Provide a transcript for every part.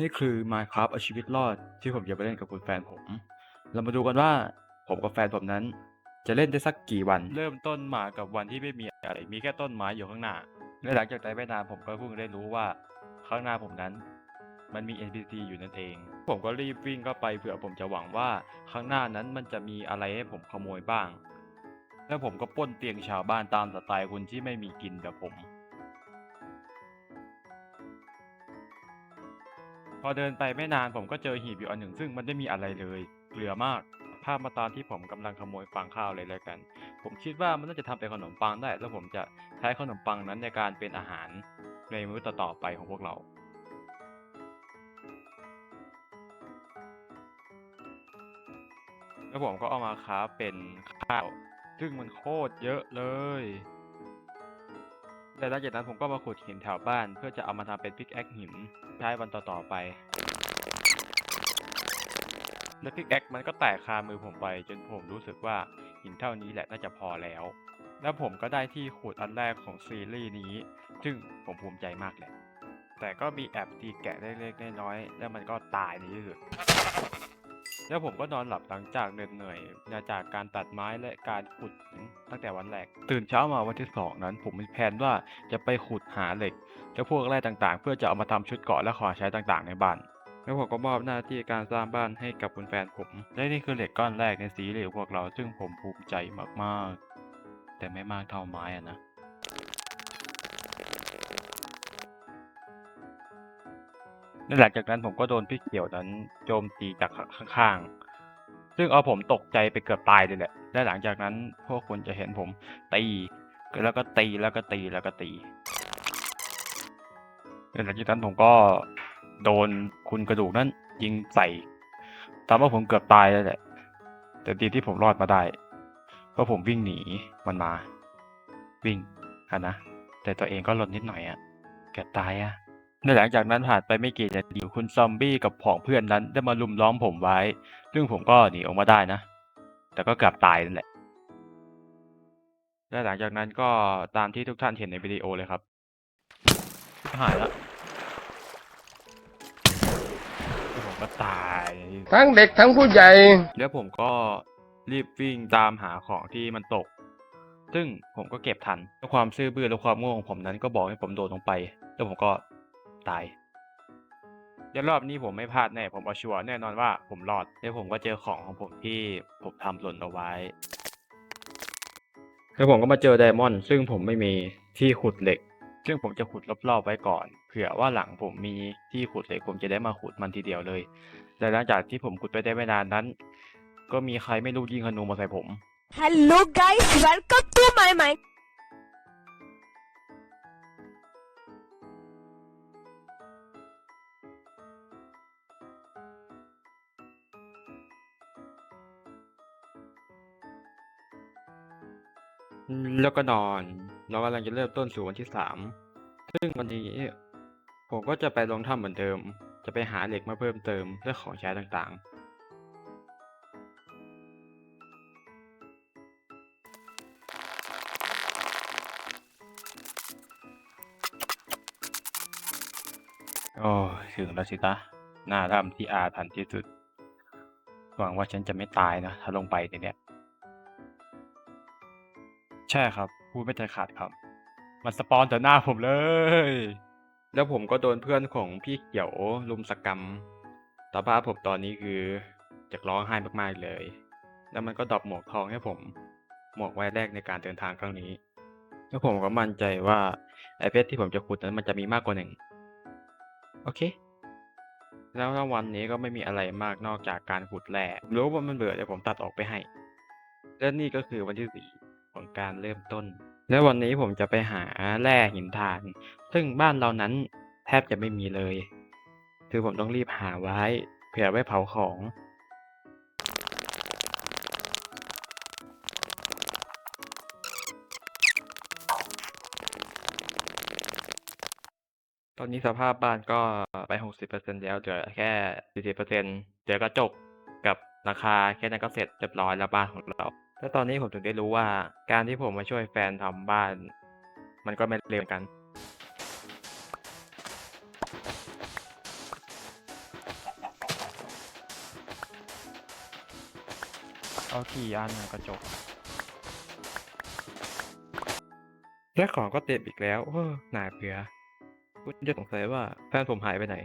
นี่คือ Minecraft เอาชีวิตรอดที่ผมจะไปเล่นกับคุณแฟนผม เรามาดูกันว่าผมกับแฟนผมนั้น จะเล่นได้สักกี่วัน เริ่มต้นมากับวันที่ไม่มีอะไร มีแค่ต้นไม้อยู่ข้างหน้า และหลังจากนั้ไม่นานผมก็เพิ่งได้รู้ว่าข้างหน้าผมนั้น มันมี NPC อยู่นั่นเอง ผมก็รีบวิ่งเข้าไปเผื่อผมจะหวังว่าข้างหน้านั้นมันจะมีอะไรให้ผมขโมยบ้าง แล้วผมก็ป้นเตียงชาวบ้านตามสไตล์คนที่ไม่มีกินแบบผม พอเดินไปไม่นานผมก็เจอหีบอยู่อันหนึ่ง ซึ่งมันไม่มีอะไรเลยเกลือมากภาพมาตอนที่ผมกำลังขโมยฟางข้าวเลยแล้วกัน ผมคิดว่ามันน่าจะทำเป็นขนมปังได้ แล้วผมจะใช้ขนมปังนั้นในการเป็นอาหารในมื้อต่อๆไปของพวกเราแล้วผมก็เอามาค้าเป็นข้าว ซึ่งมันโคตรเยอะเลยแต่หลังจากนั้นผมก็มาขุดหินแถวบ้าน เพื่อจะเอามาทำเป็นพิกแอคหิน ใช้วันต่อๆไป และพิกแอคมันก็แตกคามือผมไป จนผมรู้สึกว่าหินเท่านี้แหละน่าจะพอแล้ว แล้วผมก็ได้ที่ขุดอันแรกของซีรีส์นี้ ซึ่งผมภูมิใจมากแหละ แต่ก็มีแอบตีแกะเล็กๆน้อยๆแล้วมันก็ตายในที่สุด แล้วผมก็นอนหลับหลังจากเหนื่อยๆาจากการตัดไม้และการขุดตั้งแต่วันแรก ตื่นเช้ามาวันที่สองนั้น ผมมีแผนว่าจะไปขุดหาเหล็กและพวกแร่ต่างๆ เพื่อจะเอามาทำชุดเกราะและของใช้ต่างๆ ในบ้าน แล้วผมก็มอบหน้าที่การสร้างบ้านให้กับคุณแฟนผมและนี่คือเหล็กก้อนแรกในซีรีส์ของพวกเราซึ่งผมภูมิใจมากๆ แต่ไม่มากเท่าไม้อะนะ และหลังจากนั้นผมก็โดนพี่เขียวนั้นโจมตีจากข้างๆ ซึ่งเอาผมตกใจไปเกือบตายเลยแหละ และหลังจากนั้นพวกคุณจะเห็นผมตีแล้วก็ตีแล้วก็ตีแล้วก็ตีและหลังจากนั้นผมก็โดนคุณกระดูกนั้นยิงใส่ทำให้ผมเกือบตายเลยแหละ แต่ดีที่ผมรอดมาได้ เพราะผมวิ่งหนีมันมา วิ่งอะนะ แต่ตัวเองก็หล่นนิดหน่อยอะเกือบตายอะ ในหลังจากนั้นผ่านไปไม่กี่นาทีคุณซอมบี้กับผองเพื่อนนั้นได้มาลุมล้อมผมไว้ ซึ่งผมก็หนีออกมาได้นะ แต่ก็เกือบตายนั่นแหละ และหลังจากนั้นก็ตามที่ทุกท่านเห็นในวิดีโอเลยครับหายแล้วแล้วผมก็ตาย ทั้งเด็กทั้งผู้ใหญ่ แล้วผมก็รีบวิ่งตามหาของที่มันตก ซึ่งผมก็เก็บทันด้วยความซื่อบื้อและความโง่ของผมนั้นก็บอกให้ผมโดดลงไป แล้วผมก็ ตายเดี๋ยวรอบนี้ผมไม่พลาดแน่ ผมเอาชัวร์แน่นอนว่าผมรอดแล้วผมก็เจอของของผมที่ผมทำหล่นเอาไว้ แล้วผมก็มาเจอไดมอนด์ซึ่งผมไม่มีที่ขุดเหล็ก ซึ่งผมจะขุดรอบๆไว้ก่อน เผื่อว่าหลังผมมีที่ขุดเหล็กผมจะได้มาขุดมันทีเดียวเลย แต่หลังจากที่ผมขุดไปได้ไม่นานนั้น ก็มีใครไม่รู้ยิงธนูมาใส่ผม Hello guys, welcome to แล้วก็นอน เรากำลังจะเริ่มต้นสู่วันที่สาม ซึ่งวันนี้ผมก็จะไปลงถ้ำเหมือนเดิม จะไปหาเหล็กมาเพิ่มเติมและของใช้ต่างๆโอ้ถึงแล้วสิตะหน้าถ้ำที่อาถรรพ์ที่สุด หวังว่าฉันจะไม่ตายนะ ถ้าลงไปในเนี่ย ใช่ครับ พูดไม่ทันขาดคำมันสปอนต่อหน้าผมเลย แล้วผมก็โดนเพื่อนของพี่เขียวลุมสกรรมสภาพผมตอนนี้คือจะร้องไห้มากๆเลย แล้วมันก็ดรอปหมวกทองให้ผม หมวกไว้แรกในการเดินทางครั้งนี้ แล้วผมก็มั่นใจว่าไอเพชรที่ผมจะขุดนั้นมันจะมีมากกว่าหนึ่ง โอเค แล้ววันนี้ก็ไม่มีอะไรมากนอกจากการขุดแร่รู้ว่ามันเบื่อเดี๋ยวผมตัดออกไปให้ และนี่ก็คือวันที่สี่ ของการเริ่มต้น และวันนี้ผมจะไปหาแร่หินทาน ซึ่งบ้านเรานั้นแทบจะไม่มีเลย คือผมต้องรีบหาไว้เผื่อไว้เผาของตอนนี้สภาพบ้านก็ไป 60%แล้วเหลือแค่ 40%เหลือกระจกกับราคาแค่นั้นก็เสร็จเรียบร้อยแล้วบ้านของเรา แล้วตอนนี้ผมถึงได้รู้ว่าการที่ผมมาช่วยแฟนทำบ้าน มันก็ไม่เร็นกัน เอาขี่อันกระจกและของก็เต็มอีกแล้วเฮ้อหนาเพื่อคุณจะสงสัยว่าแฟนผมหายไปไหน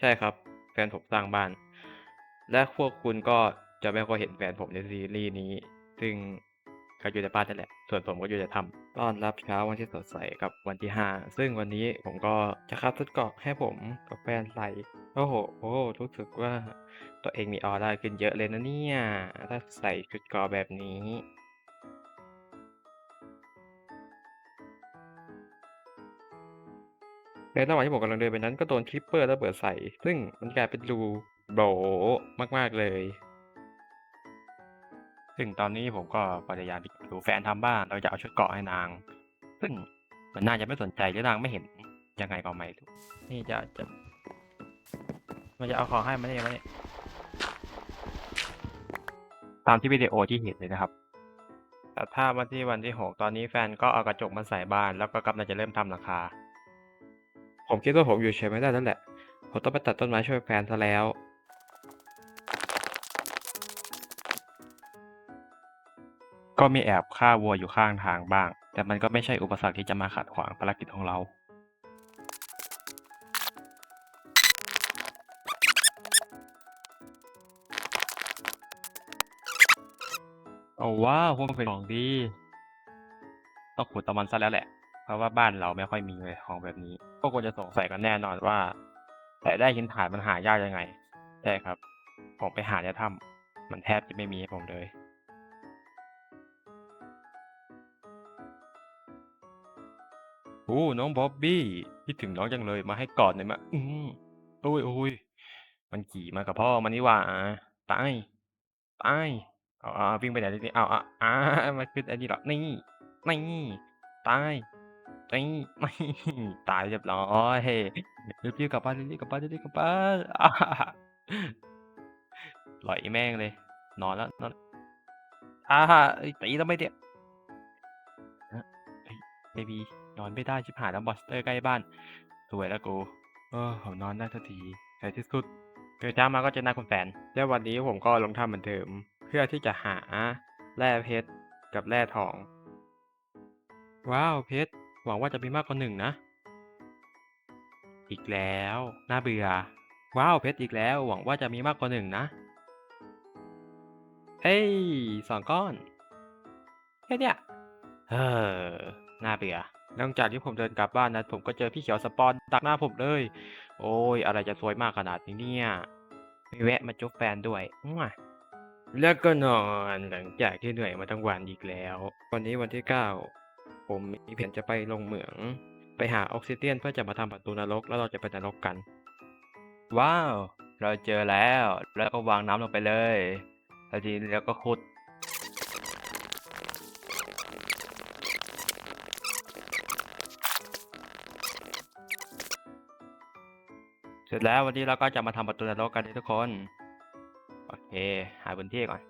ใช่ครับ แฟนผมสร้างบ้าน และพวกคุณก็จะไม่ค่อยเห็นแฟนผมในซีรีส์นี้ ซึ่งก็อยู่ในบ้านนั่นแหละ ส่วนผมก็อยู่ในถ้ำต้อนรับเช้าวันที่สดใสกับวันที่ห้าซึ่งวันนี้ผมก็จะคัดชุดเกราะให้ผมกับแฟนใส่โอ้โหโอ้รู้สึกว่าตัวเองมีออร่าขึ้นเยอะเลยนะเนี่ย ถ้าใส่ชุดเกราะแบบนี้ในระหว่างที่ผมกำลังเดินไปนั้นก็โดนคลิปเปอร์ระเบิดใส่ ซึ่งมันกลายเป็นรูโบมากๆเลย ซึ่งตอนนี้ผมก็พยายามดูแฟนทำบ้านเราจะเอาชุดเกาะให้นาง ซึ่งมันน่าจะไม่สนใจหรือนางไม่เห็นยังไงก็ไม่รู้นี่จะจะ มันจะเอาของให้มาเนี่ยมาเนี่ยตามที่วิดีโอที่เห็นเลยนะครับแต่ถ้าวันที่วันที่หกตอนนี้แฟนก็เอากระจกมาใส่บ้าน แล้วก็กำลังจะเริ่มทำหลังคา ผมคิดว่าผมอยู่เฉยไม่ได้แล้วแหละ ผมต้องไปตัดต้นไม้ช่วยแฟนซะแล้ว ก็มีแอบฆ่าวัวอยู่ข้างทางบ้าง แต่มันก็ไม่ใช่อุปสรรคที่จะมาขัดขวางภารกิจของเราโอ้ว้าวพวกมันเป็นของดี ต้องขุดตะมันซะแล้วแหละ เพราะว่าบ้านเราไม่ค่อยมีเลยของแบบนี้ ก็ควรจะสงสัยกันแน่นอนว่า แต่ได้หินฐานมันหายากยังไง ใช่ครับ ผมไปหาในถ้ำมันแทบจะไม่มีให้ผมเลย โอ้น้องบ๊อบบี้คิดถึงน้องจังเลยมาให้กอดหน่อยมาอืมโอ้ยโอ้ยมันขี่มากับพ่อมันนี่หว่าตายตายเอาเอาวิ่งไปไหนทีนี้เอาเอาอ่ามันขึ้นอันนี้หรอนี่นี่ตายนี่ไม่ตายเรียบร้อยรีบๆกลับบ้านรีบๆกลับบ้านรีบๆกลับบ้านอ่าลอยแม่งเลย นอนแล้วนอนอ่าตีแล้วไม่เดียเบบี นอนไม่ได้ชิบหายแล้วบอสเตอร์ใกล้บ้านสวยแล้วกูเออผมนอนได้สักทีในที่สุดตื่นเช้ามาก็เจอหน้าคุณแฟนแล้ววันนี้ผมก็ลงทำเหมือนเดิม เพื่อที่จะหาแร่เพชรกับแร่ทอง ว้าวเพชรหวังว่าจะมีมากกว่าหนึ่งนะ อีกแล้วน่าเบื่อ ว้าวเพชรอีกแล้วหวังว่าจะมีมากกว่าหนึ่งนะเฮ้ยสองก้อนแค่เนี้ยเออน่าเบื่อ หลังจากที่ผมเดินกลับบ้านนั้นผมก็เจอพี่เขียวสปอนดักหน้าผมเลย โอ้ย อะไรจะสวยมากขนาดนี้เนี่ยไม่แวะมาจุ๊บแฟนด้วยมั่วแล้วก็นอนหลังจากที่เหนื่อยมาทั้งวันอีกแล้ว วันนี้วันที่เก้าผมมีแผนจะไปลงเหมือง ไปหาออกซิเดียนเพื่อจะมาทำประตูนรกแล้วเราจะไปนรกกัน ว้าว เราเจอแล้ว แล้วก็วางน้ำลงไปเลยแล้วทีนี้แล้วก็ขุด เสร็จแล้ววันนี้เราก็จะมาทำประตูนรกกันทุกคน โอเค หาพื้นที่ก่อน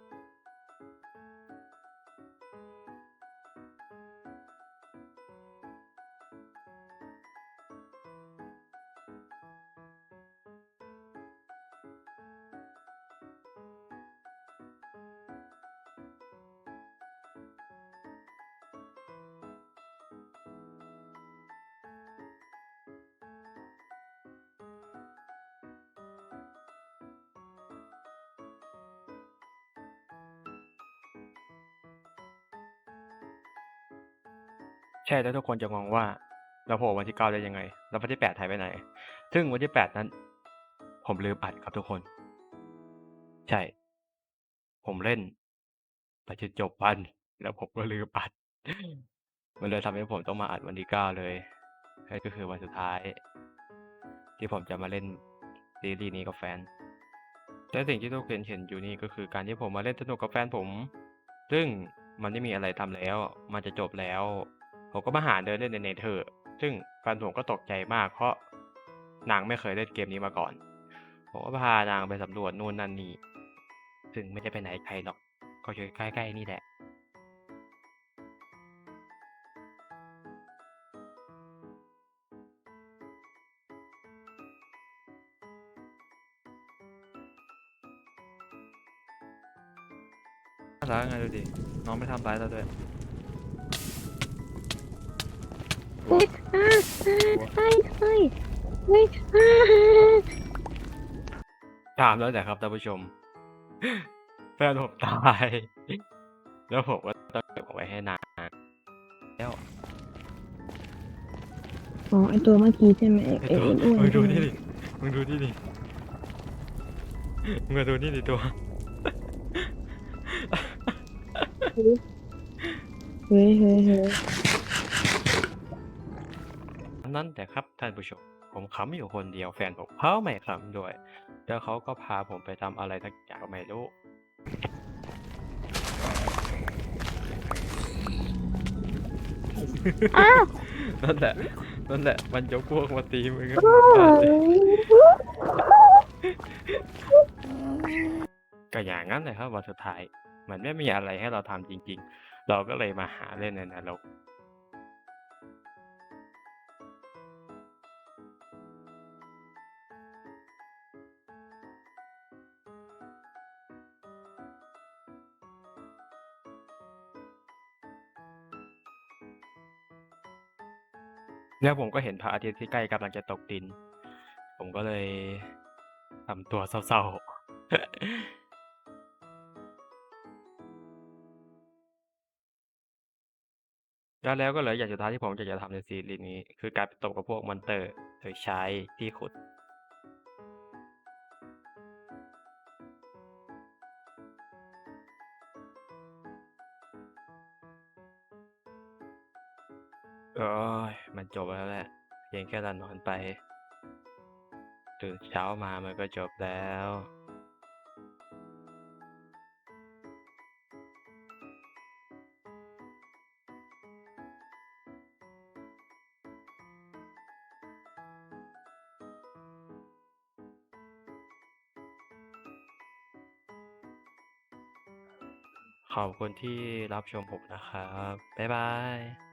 ช่แล้วทุกคนจะงงว่าเราโผล่วันที่เก้าได้ยังไง แล้ววันที่แปดหายไปไหน ซึ่งวันที่แปดนั้น ผมลืมอัดครับทุกคน ใช่ ผมเล่นไปจนจบวัน แล้วผมก็ลืมอัด มันเลยทำให้ผมต้องมาอัดวันที่เก้าเลยนั่นก็คือวันสุดท้าย ที่ผมจะมาเล่นซีรีส์นี้กับแฟนและสิ่งที่ทุกคนเห็นอยู่นี่ก็คือการที่ผมมาเล่นสนุกกับแฟนผม ซึ่งมันไม่มีอะไรทำแล้ว มันจะจบแล้ว ผมก็มาหาเดินเล่นในเนเถอซึ่งแฟนผมก็ตกใจมาก เพราะนางไม่เคยเล่นเกมนี้มาก่อน ผมก็พานางไปสำรวจนู่นนั่นนี่ ซึ่งไม่ได้ไปไหนไกลหรอก ก็อยู่ใกล้ๆนี่แหละแล้วไงดูดิ น้องไม่ทำร้ายเราด้วย เฮ้ยอ่าอ่าเฮ้ยเฮ้ยเฮ้ยอ่าตามแล้วแหละครับท่านผู้ชม แฟนผมตาย แล้วผมก็ต้องเก็บเอาไว้ให้นานแล้วอ๋อไอตัวเมื่อกี้ใช่ไหมไอไอ้ไอตัวอ้วนมึงๆดูใช่ไหมนี่ดิมึงดูนี่ดิมึงมาดูนี่ดิตัว เฮ้ยเฮ้ยเฮ้ย นั่นแต่ครับท่านผู้ชม ผมขำอยู่คนเดียวแฟนผมเขาไม่ขำด้วย แล้วเขาก็พาผมไปทำอะไรทักอย่างก็ไม่รู้อ้าวนั่นแหละ นั่นแหละ มันยกพวกมาตีมึงอะโอ้ยก็อย่างนั้นเลยครับวันสุดท้าย มันไม่มีอะไรให้เราทำจริง ๆ เราก็เลยมาหาเล่นในนรก แล้วผมก็เห็นพระอาทิตย์ที่ใกล้กำลังจะตกดิน ผมก็เลยทำตัวเศร้าๆแล้วแล้วก็เหลืออย่างสุดท้ายที่ผมอยากจะทำในซีรีส์นี้ คือการไปตบกับพวกมอนเตอร์โดยใช้ที่ขุดโอ้ย มันจบแล้วแหละ เพียงแค่เรานอนไปตื่นเช้ามามันก็จบแล้วขอบคุณที่รับชมผมนะครับ บ๊ายบาย